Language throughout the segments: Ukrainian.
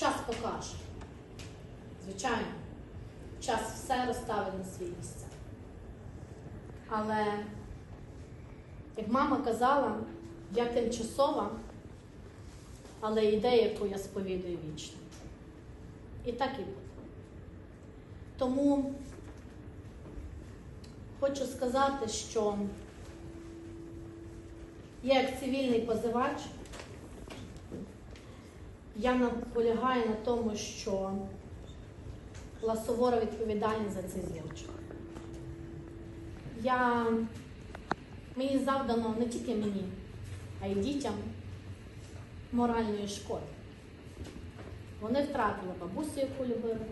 час покаже. Звичайно, час все розставить на свої місця. Але, як мама казала, я тимчасова, але ідея, яку я сповідую вічна. І так і буде. Тому хочу сказати, що я як цивільний позивач, я наполягаю на тому, що Ласовора відповідальна за цей злочин. Я, мені завдано не тільки мені, а й дітям моральної шкоди. Вони втратили бабусю, яку любили.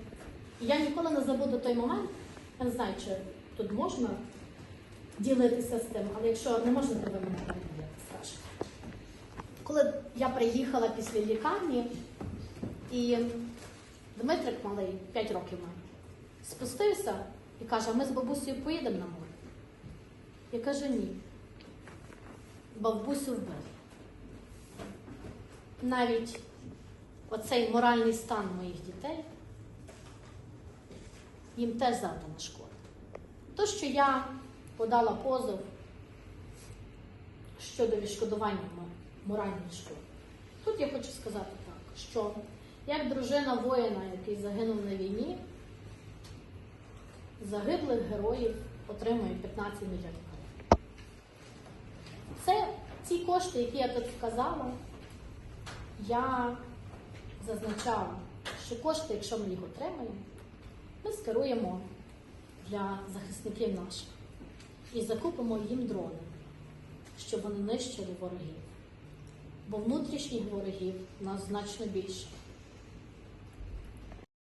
І я ніколи не забуду той момент, я не знаю, чи тут можна ділитися з тим, але якщо не можна, то ви мене скажете. Коли я приїхала після лікарні, і Дмитрик малий, 5 років має, спустився і каже, ми з бабусею поїдемо на море. Я кажу, ні. Бабусю вбили. Навіть оцей моральний стан моїх дітей їм теж завдана шкода. То, що я подала позов щодо відшкодування мо- моральної шкоди. Тут я хочу сказати так, що як дружина воїна, який загинув на війні, загиблих героїв отримує 15 мільйонів гривень. Це ці кошти, які я тут вказала, я зазначала, що кошти, якщо ми їх отримаємо, ми скеруємо для захисників наших і закупимо їм дрони, щоб вони нищили ворогів. Бо внутрішніх ворогів у нас значно більше.